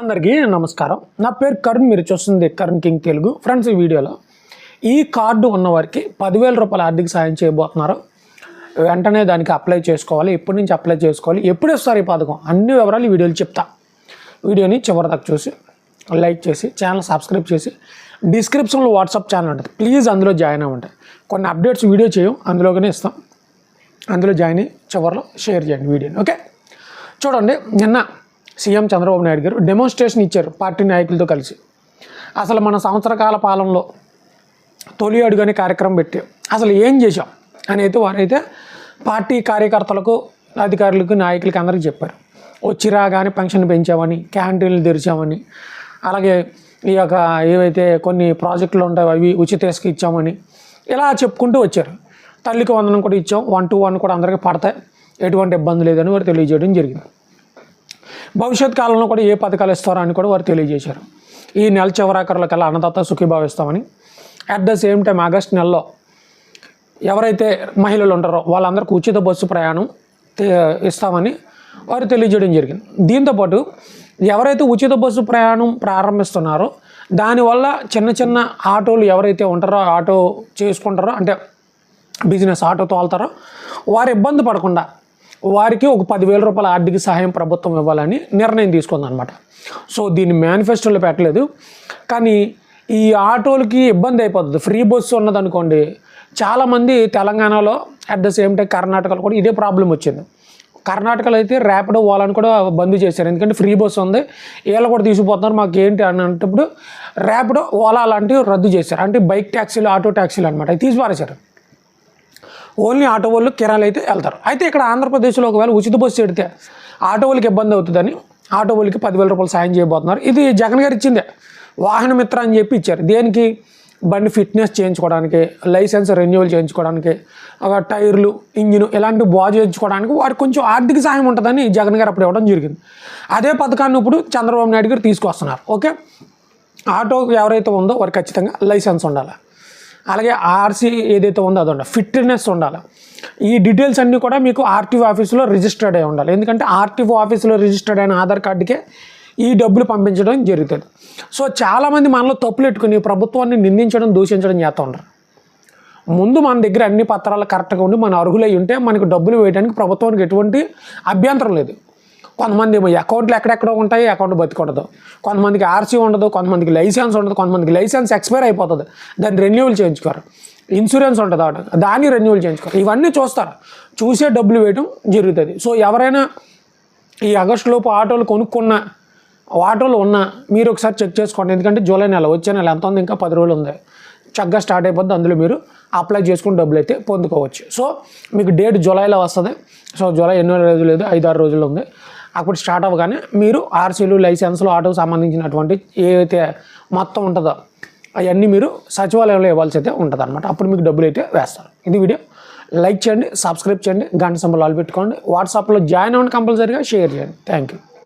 అందరికీ నమస్కారం. నా పేరు కరుణ్ మీరు చూస్తుంది కరుణ్ కింగ్ తెలుగు. ఫ్రెండ్స్ ఈ వీడియోలో ఈ కార్డు ఉన్నవారికి పదివేల రూపాయల ఆర్థిక సాయం చేయబోతున్నారు. వెంటనే దానికి అప్లై చేసుకోవాలి. ఎప్పటి నుంచి అప్లై చేసుకోవాలి? ఎప్పుడు ఇస్తారు ఈ పథకం? అన్ని వివరాలు ఈ చెప్తా. వీడియోని చివరి దాకా చూసి లైక్ చేసి ఛానల్ సబ్స్క్రైబ్ చేసి డిస్క్రిప్షన్లో వాట్సాప్ ఛానల్ ఉంటుంది. ప్లీజ్ అందులో జాయిన్ అవ్వండి. కొన్ని అప్డేట్స్ వీడియో చేయం అందులోనే ఇస్తాం. అందులో జాయిన్ అయ్యి చివరిలో షేర్ చేయండి వీడియోని. ఓకే? చూడండి నిన్న సీఎం చంద్రబాబు నాయుడు గారు డెమోన్స్ట్రేషన్ ఇచ్చారు పార్టీ నాయకులతో కలిసి. అసలు మన సంవత్సర కాల పాలనలో తొలి అడుగు అనే కార్యక్రమం పెట్టి. అసలు ఏం చేశాం అనేది వారైతే పార్టీ కార్యకర్తలకు అధికారులకు నాయకులకి అందరికీ చెప్పారు. వచ్చి రాగానే పెన్షన్ పెంచామని క్యాంటీన్లు తెరిచామని అలాగే ఈ యొక్క ఏవైతే కొన్ని ప్రాజెక్టులు ఉంటాయో అవి ఉచిత ఇసుక ఇచ్చామని ఇలా చెప్పుకుంటూ వచ్చారు. తల్లికి వందనం కూడా ఇచ్చాం. వన్ టు వన్ కూడా అందరికీ పడతాయి. ఎటువంటి ఇబ్బంది లేదని వారు తెలియజేయడం జరిగింది. భవిష్యత్ కాలంలో కూడా ఏ పథకాలు ఇస్తారో అని కూడా వారు తెలియజేశారు. ఈ నెల చివరాఖరుల కల్లా అన్నదాత సుఖీభావిస్తామని. At the same time August నెలలో ఎవరైతే మహిళలు ఉంటారో వాళ్ళందరికీ ఉచిత బస్సు ప్రయాణం ఇస్తామని వారు తెలియజేయడం జరిగింది. దీంతోపాటు ఎవరైతే ఉచిత బస్సు ప్రయాణం ప్రారంభిస్తున్నారో దానివల్ల చిన్న చిన్న ఆటోలు ఎవరైతే ఉంటారో ఆటో చేసుకుంటారో అంటే బిజినెస్ ఆటో తోలుతారో వారు ఇబ్బంది పడకుండా వారికి ఒక పదివేల రూపాయల ఆర్థిక సహాయం ప్రభుత్వం ఇవ్వాలని నిర్ణయం తీసుకుందనమాట సో దీన్ని మేనిఫెస్టోలో పెట్టలేదు. కానీ ఈ ఆటోలకి ఇబ్బంది అయిపోతుంది. ఫ్రీ బస్సు ఉన్నదనుకోండి చాలామంది తెలంగాణలో అట్ ద సేమ్ టైం కర్ణాటకలో కూడా ఇదే ప్రాబ్లం వచ్చింది. కర్ణాటకలో అయితే ర్యాపిడో ఓలాని కూడా బంద్ చేశారు. ఎందుకంటే ఫ్రీ బస్సు ఉంది వీళ్ళు కూడా తీసుకుపోతున్నారు. మాకు ఏంటి అని అంటప్పుడు ర్యాపిడో ఓలా లాంటివి రద్దు చేశారు. అంటే బైక్ ట్యాక్సీలు ఆటో ట్యాక్సీలు అనమాట అవి తీసి పారేశారు ఓన్లీ ఆటో వాళ్ళు కిరాలు అయితే వెళ్తారు. అయితే ఇక్కడ ఆంధ్రప్రదేశ్లో ఒకవేళ ఉచిత బస్సు పెడితే ఆటో వాళ్ళకి ఇబ్బంది అవుతుందని ఆటో వాళ్ళకి పదివేల రూపాయలు సాయం చేయబోతున్నారు. ఇది జగన్ గారు ఇచ్చిందే. వాహన మిత్ర అని చెప్పి ఇచ్చారు. దేనికి? బండి ఫిట్నెస్ చేయించుకోవడానికి లైసెన్స్ రెన్యువల్ చేయించుకోవడానికి టైర్లు ఇంజిన్ ఇలాంటి బాగు చేయించుకోవడానికి వారికి కొంచెం ఆర్థిక సహాయం ఉంటుందని జగన్ గారు అప్పుడు ఇవ్వడం జరిగింది. అదే పథకాన్ని ఇప్పుడు చంద్రబాబు నాయుడు గారు తీసుకొస్తున్నారు. ఓకే? ఆటో ఎవరైతే ఉందో వారికి ఖచ్చితంగా లైసెన్స్ ఉండాలి. అలాగే ఆర్సీ ఏదైతే ఉందో అది ఉండాలి ఫిట్నెస్ ఉండాలి. ఈ డీటెయిల్స్ అన్నీ కూడా మీకు ఆర్టీఓ ఆఫీసులో రిజిస్టర్డ్ అయి ఉండాలి. ఎందుకంటే ఆర్టీఓ ఆఫీసులో రిజిస్టర్డ్ అయిన ఆధార్ కార్డుకే ఈ డబ్బులు పంపించడం జరుగుతుంది. సో చాలామంది మనలో తప్పులు పెట్టుకుని ప్రభుత్వాన్ని నిందించడం దూషించడం చేస్తూ ఉంటారు ముందు మన దగ్గర అన్ని పత్రాలు కరెక్ట్గా ఉండి మన అర్హులై ఉంటే మనకు డబ్బులు వేయడానికి ప్రభుత్వానికి ఎటువంటి అభ్యంతరం లేదు. కొంతమంది ఏమో అకౌంట్లు ఎక్కడెక్కడ ఉంటాయి అకౌంట్ బతికూడదు. కొంతమందికి ఆర్సీ ఉండదు కొంతమందికి లైసెన్స్ ఉండదు కొంతమందికి లైసెన్స్ ఎక్స్పైర్ అయిపోతుంది. దాన్ని రెన్యువల్ చేయించుకోరు. ఇన్సూరెన్స్ ఉంటుంది దాన్ని రెన్యువల్ చేయించుకోరు. ఇవన్నీ చూస్తారు. చూసే డబ్బులు వేయడం జరుగుతుంది. సో ఎవరైనా ఈ ఆగస్టులోపు ఆటోలు కొనుక్కున్న ఆటోలు ఉన్నా మీరు ఒకసారి చెక్ చేసుకోండి. ఎందుకంటే జూలై నెల వచ్చే నెల ఎంత ఉంది? ఇంకా పది రోజులు ఉంది. చక్కగా స్టార్ట్ అయిపోద్ది. అందులో మీరు అప్లై చేసుకుని డబ్బులు అయితే పొందుకోవచ్చు. సో మీకు డేట్ జూలైలో వస్తుంది. సో జూలై ఎన్నో రోజులు లేదు ఐదు ఆరు రోజులు ఉంది. అప్పుడు స్టార్ట్ అవ్వగానే మీరు ఆర్సీలు లైసెన్స్లు ఆటోకు సంబంధించినటువంటి ఏవైతే మొత్తం ఉంటుందో అవన్నీ మీరు సచివాలయంలో ఇవ్వాల్సి అయితే ఉంటుంది అనమాట అప్పుడు మీకు డబ్బులు అయితే వేస్తారు. ఇది వీడియో. లైక్ చేయండి సబ్స్క్రైబ్ చేయండి గంట సింబల్ పెట్టుకోండి. వాట్సాప్లో జాయిన్ అవ్వండి కంపల్సరీగా షేర్ చేయండి. Thank you